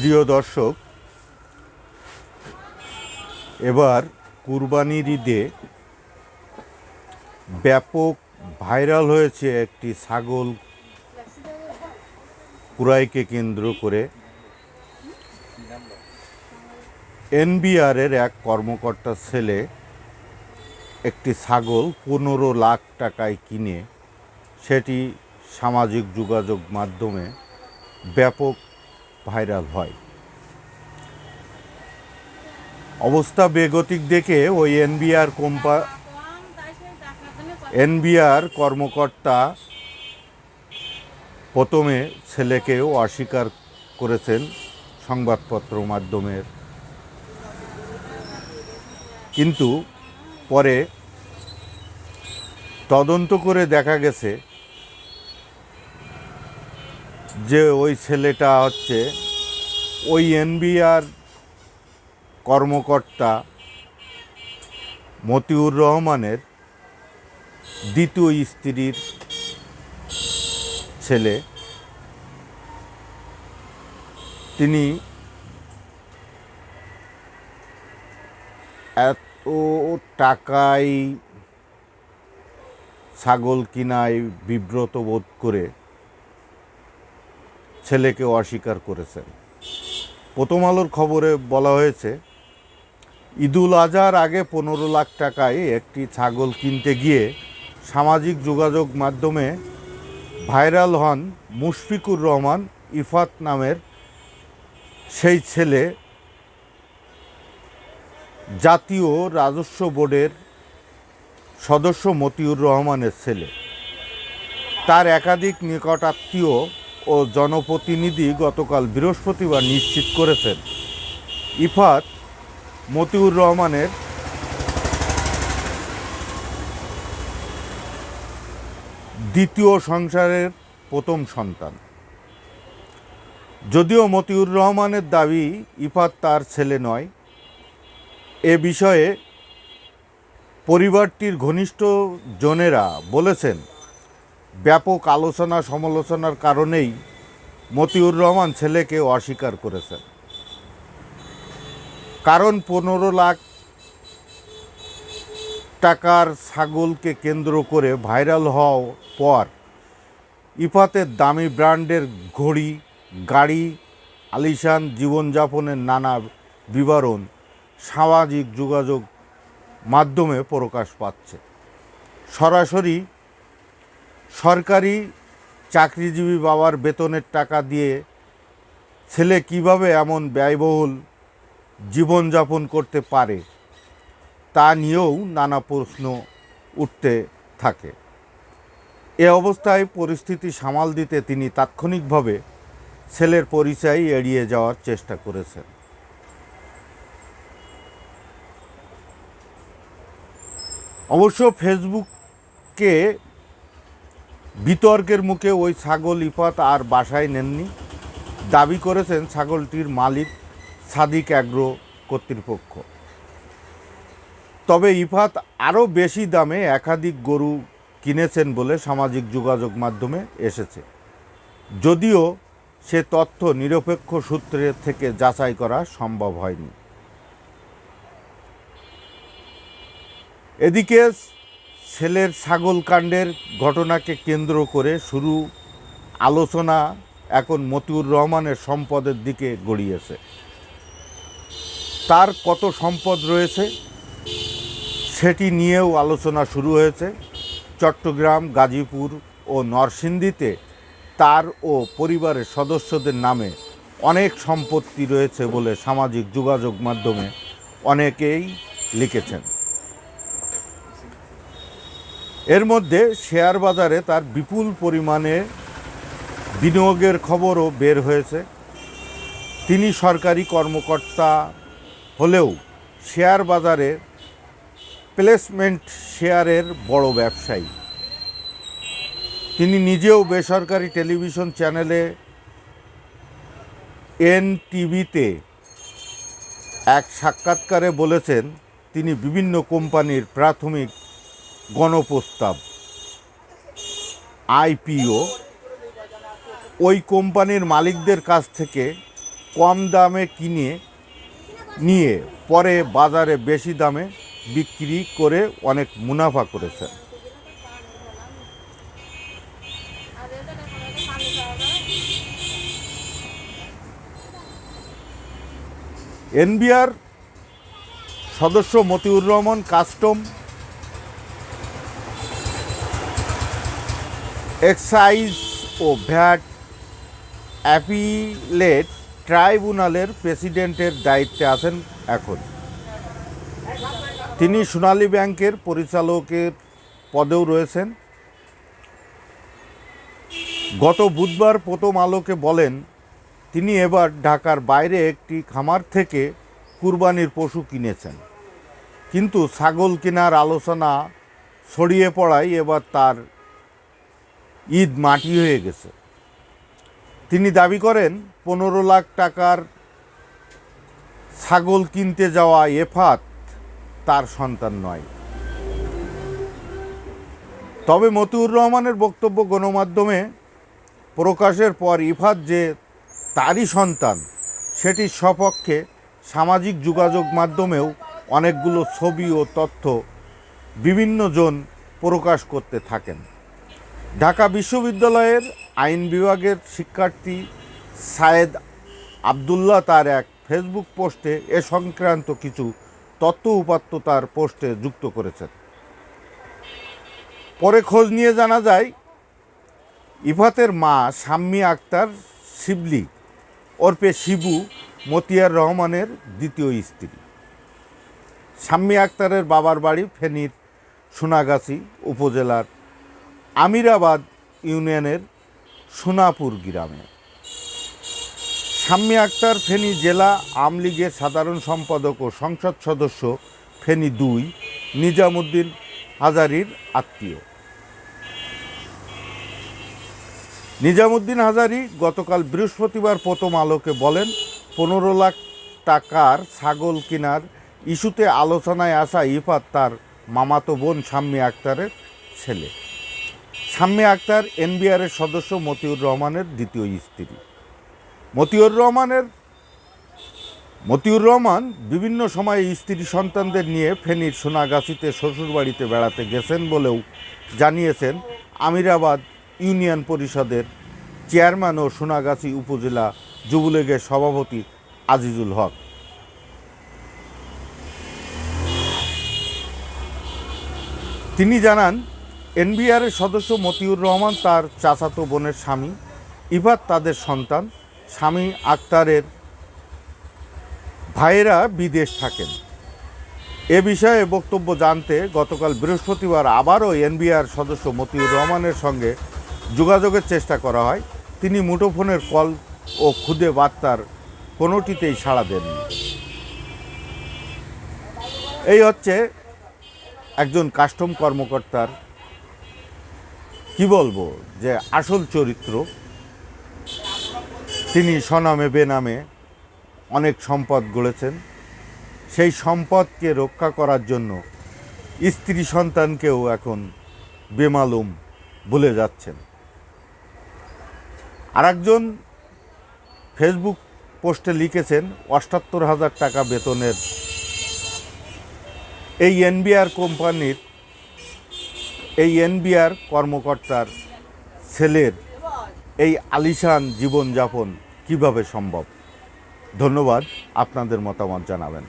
প্রিয় দর্শক, এবার কুরবানির ঈদে ব্যাপক ভাইরাল হয়েছে একটি ছাগল কুরাইকে কেন্দ্র করে। এনবিআরের এক কর্মকর্তার ছেলে একটি ছাগল পনেরো লাখ টাকায় কিনে, সেটি সামাজিক যোগাযোগ মাধ্যমে ব্যাপক ভাইরাল হয়। অবস্থা বেগতিক দেখে ওই এনবিআর কোম্পা, এনবিআর কর্মকর্তা প্রথমে ছেলেকেও অস্বীকার করেছেন সংবাদপত্র মাধ্যমের। কিন্তু পরে তদন্ত করে দেখা গেছে যে ওই ছেলেটা হচ্ছে, ওই এনবিআর কর্মকর্তা মতিউর রহমানের দ্বিতীয় স্ত্রীর ছেলে। তিনি এত টাকায় ছাগল কিনায় বিব্রত বোধ করে ছেলেকে অস্বীকার করেছেন। প্রথম আলোর খবরে বলা হয়েছে, ঈদুল আজহার আগে পনেরো লাখ টাকায় একটি ছাগল কিনতে গিয়ে সামাজিক যোগাযোগ মাধ্যমে ভাইরাল হন মুশফিকুর রহমান ইফাত নামের সেই ছেলে। জাতীয় রাজস্ব বোর্ডের সদস্য মতিউর রহমানের ছেলে। তার একাধিক নিকটাত্মীয় ও জনপ্রতিনিধি গতকাল বৃহস্পতিবার নিশ্চিত করেছেন। ইফাত মতিউর রহমানের দ্বিতীয় সংসারের প্রথম সন্তান। যদিও মতিউর রহমানের দাবি ইফাত তার ছেলে নয়, এ বিষয়ে পরিবারটির ঘনিষ্ঠ জনেরা বলেছেন ব্যাপক আলোচনা সমালোচনার কারণেই মতিউর রহমান ছেলেকে অস্বীকার করেছেন। কারণ পনেরো লাখ টাকার ছাগলকে কেন্দ্র করে ভাইরাল হওয়ার পর ইফাতের দামি ব্র্যান্ডের ঘড়ি, গাড়ি, আলিশান জীবনযাপনের নানা বিবরণ সামাজিক যোগাযোগ মাধ্যমে প্রকাশ পাচ্ছে। সরাসরি সরকারি চাকরিজীবী বাবার বেতনের টাকা দিয়ে ছেলে কীভাবে এমন ব্যয়বহুল জীবনযাপন করতে পারে, তা নিয়েও নানা প্রশ্ন উঠতে থাকে। এ অবস্থায় পরিস্থিতি সামাল দিতে তিনি তাৎক্ষণিকভাবে ছেলের পরিচয় এড়িয়ে যাওয়ার চেষ্টা করেছেন। অবশ্য ফেসবুককে বিতর্কের মুখে ওই ছাগল ইফাত আর বাসায় নেননি। দাবি করেছেন ছাগলটির মালিক সাদিক অ্যাগ্রো কর্তৃপক্ষ। তবে ইফাত আরও বেশি দামে একাধিক গরু কিনেছেন বলে সামাজিক যোগাযোগ মাধ্যমে এসেছে। যদিও সে তথ্য নিরপেক্ষ সূত্রের থেকে যাচাই করা সম্ভব হয়নি। এদিকে ছেলের ছাগল কাণ্ডের ঘটনাকে কেন্দ্র করে শুরু আলোচনা এখন মতিউর রহমানের সম্পদের দিকে গড়িয়েছে। তার কত সম্পদ রয়েছে সেটি নিয়েও আলোচনা শুরু হয়েছে। চট্টগ্রাম, গাজীপুর ও নরসিংদীতে তার ও পরিবারের সদস্যদের নামে অনেক সম্পত্তি রয়েছে বলে সামাজিক যোগাযোগ মাধ্যমে অনেকেই লিখেছেন। এর মধ্যে শেয়ার বাজারে তার বিপুল পরিমাণে বিনিয়োগের খবরও বের হয়েছে। তিনি সরকারি কর্মকর্তা হলেও শেয়ার বাজারে প্লেসমেন্ট শেয়ারের বড় ব্যবসায়ী। তিনি নিজেও বেসরকারি টেলিভিশন চ্যানেলে এন টিভিতে এক সাক্ষাৎকারে বলেছেন, তিনি বিভিন্ন কোম্পানির প্রাথমিক গণপ্রস্তাব। আইপিও। ওই কোম্পানির মালিকদের কাছ থেকে কম দামে কিনে নিয়ে পরে বাজারে বেশি দামে বিক্রি করে অনেক মুনাফা করেছেন। এনবিআর সদস্য মতিউর রহমান, কাস্টম এক্সাইজ ও ভ্যাট অ্যাপিলেট ট্রাইব্যুনালের প্রেসিডেন্টের দায়িত্বে আছেন এখন। তিনি সোনালী ব্যাংকের পরিচালকের পদেও রয়েছেন। গত বুধবার প্রথম আলোকে বলেন, তিনি এবার ঢাকার বাইরে একটি খামার থেকে কুরবানির পশু কিনেছেন। কিন্তু ছাগল কেনার আলোচনা ছড়িয়ে পড়ায় এবার তার ঈদ মাটি হয়ে গেছে। তিনি দাবি করেন, পনেরো লাখ টাকার ছাগল কিনতে যাওয়া এফাত তার সন্তান নয়। তবে মতিউর রহমানের বক্তব্য গণমাধ্যমে প্রকাশের পর ইফাত যে তারই সন্তান সেটির সপক্ষে সামাজিক যোগাযোগ মাধ্যমেও অনেকগুলো ছবি ও তথ্য বিভিন্ন জন প্রকাশ করতে থাকেন। ঢাকা বিশ্ববিদ্যালয়ের আইন বিভাগের শিক্ষার্থী সায়েদ আবদুল্লাহ তার এক ফেসবুক পোস্টে এ সংক্রান্ত কিছু তথ্য উপাত্ত তার পোস্টে যুক্ত করেছেন। পরে খোঁজ নিয়ে জানা যায়, ইফাতের মা শাম্মী আক্তার শিবলি ওরপে শিবু মতিয়ার রহমানের দ্বিতীয় স্ত্রী। শাম্মী আক্তারের বাবার বাড়ি ফেনীর সোনাগাছি উপজেলার আমিরাবাদ ইউনিয়নের সোনাপুর গ্রামে। শাম্মী আক্তার, ফেনী জেলা আওয়ামী লীগের সাধারণ সম্পাদক ও সংসদ সদস্য, ফেনী দুই, নিজামুদ্দিন হাজারির আত্মীয়। নিজামুদ্দিন হাজারি গতকাল বৃহস্পতিবার প্রথম আলোকে বলেন, পনেরো লাখ টাকার ছাগল কেনার ইস্যুতে আলোচনায় আসা ইফাত তার মামাতো বোন শাম্মী আক্তারের ছেলে। শাম্মী আক্তার এনবিআরের সদস্য মতিউর রহমানের দ্বিতীয় স্ত্রী। মতিউর রহমানের, মতিউর রহমান বিভিন্ন সময়ে স্ত্রী সন্তানদের নিয়ে ফেনীর সোনাগাছিতে শ্বশুরবাড়িতে বেড়াতে গেছেন বলেও জানিয়েছেন আমিরাবাদ ইউনিয়ন পরিষদের চেয়ারম্যান ও সোনাগাছি উপজেলা যুবলীগের সভাপতি আজিজুল হক। তিনি জানান এনবিআরের সদস্য মতিউর রহমান তার চাচাতো বোনের স্বামী ইফাত তাদের সন্তান, স্বামী আক্তারের ভাইয়েরা বিদেশ থাকেন। এ বিষয়ে বক্তব্য জানতে গতকাল বৃহস্পতিবার আবারও এনবিআর সদস্য মতিউর রহমানের সঙ্গে যোগাযোগের চেষ্টা করা হয়। তিনি মুঠোফোনের কল ও খুদে বার্তার কোনোটিতেই সাড়া দেননি। এই হচ্ছে একজন কাস্টম কর্মকর্তার কি বলব, যে আসল চরিত্র, তিনি স্বনামে, বেনামে অনেক সম্পদ গড়েছেন। সেই সম্পদকে রক্ষা করার জন্য স্ত্রী সন্তানকেও এখন বেমালুম ভুলে যাচ্ছেন। আরেকজন ফেসবুক পোস্টে লিখেছেন, অষ্টাত্তর হাজার টাকা বেতনের এই এনবিআর কোম্পানির এই এনবিআর কর্মকর্তার ছেলের এই আলিশান জীবনযাপন কীভাবে সম্ভব? ধন্যবাদ আপনাদের মতামত জানাবেন।